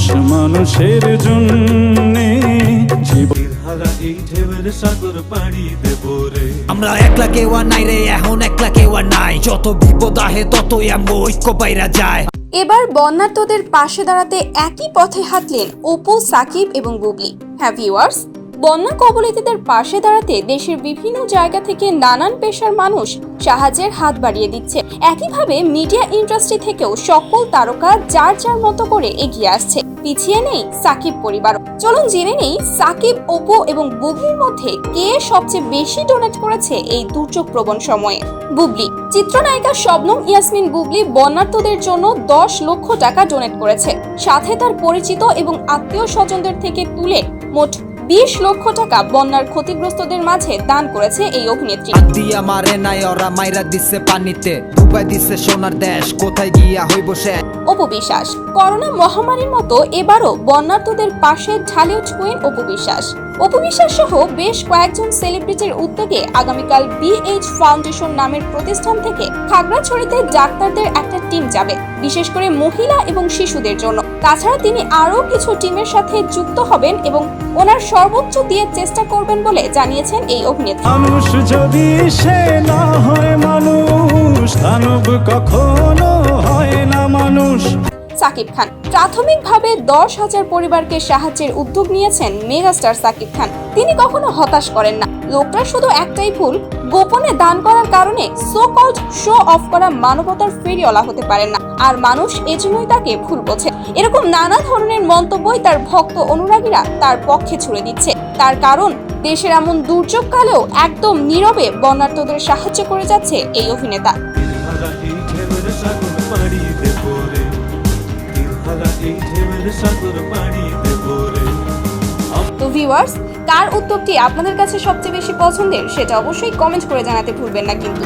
মানুষ মানুষের জন্যে আমরা একলা কেউ আর নাই রে এখন একলা কেউ আর নাই। যত বিপদ আহে ততই আমরা ঐক্য বাইরা যায়। এবার বন্যার্তদের পাশে দাঁড়াতে একই পথে হাঁটলেন অপু সাকিব এবং বুবলি। হ্যাঁ ভিউয়ার্স বন্যা কবলিতদের পাশে দাঁড়াতে দেশের বিভিন্ন জায়গা থেকে নানান পেশার মানুষ সাহায্যের হাত বাড়িয়ে দিচ্ছে। একইভাবে মিডিয়া ইন্ডাস্ট্রি থেকেও সকল তারকা যার যার মতো করে এগিয়ে আসছে। পিছিয়ে নেই সাকিব পরিবার। চলুন জেনে নেই সাকিব, অপু এবং বুবলির মধ্যে কে সবচেয়ে বেশি ডোনেট করেছে এই দুর্যোগ প্রবণ সময়ে? বুবলি, চিত্রনায়িকা শবনম, ইয়াসমিন বুবলি বন্যার্থদের জন্য দশ লক্ষ টাকা ডোনেট করেছে। সাথে তার পরিচিত এবং আত্মীয় স্বজনদের থেকে তুলে মোট বিশ লক্ষ টাকা বন্যার ক্ষতিগ্রস্তদের মাঝে দান করেছে এই অভিনেত্রী। দিয়া মারে নাই ওরা মাইরা দিচ্ছে পানিতে। ডুবাই দিছে সোনার দেশ কোথায় গিয়া হইব সে? অপবিশ্বাস করোনা মহামারীর মতো এবারও বন্যার্থদের পাশে ঢালে ছুঁয়েন অপু বিশ্বাস। অপু বিশ্বাস সহ বেশ কয়েকজন সেলিব্রিটির উদ্যোগে আগামীকাল বিএইচ ফাউন্ডেশন নামের প্রতিষ্ঠান থেকে খাগড়াছড়িতে ডাক্তারদের একটা টিম যাবে, বিশেষ করে মহিলা এবং শিশুদের জন্য। তাছাড়া তিনি আরও কিছু টিমের সাথে যুক্ত হবেন এবং ওনার সর্বোচ্চ দিয়ে চেষ্টা করবেন বলে জানিয়েছেন এই অভিনেতা যদি সে না হয় মানুষ কখনো সাকিব খান। প্রাথমিকভাবে দশ হাজার পরিবারকে সাহায্যের উদ্যোগ নিয়েছেন মেগাস্টার সাকিব খান। তিনি কখনো হতাশ করেন না। লোকটার শুধু একটাই ভুল, গোপনে দান করার কারণে সো কল্ড শো অফ করা মানবতার ফেরিওয়ালা হতে পারেন না। আর মানুষ এজন্যই তাকে ভুল বোঝে এরকম নানা ধরনের মন্তব্যই তার ভক্ত অনুরাগীরা তার পক্ষে ছুড়ে দিচ্ছে। তার কারণ, দেশের এমন দুর্যোগ কালেও একদম নীরবে বন্যার্তদের সাহায্য করে যাচ্ছে এই অভিনেতা। তো ভিউয়ার্স কার উদ্যোগটি আপনাদের কাছে সবচেয়ে বেশি পছন্দের সেটা অবশ্যই কমেন্ট করে জানাতে ভুলবেন না কিন্তু।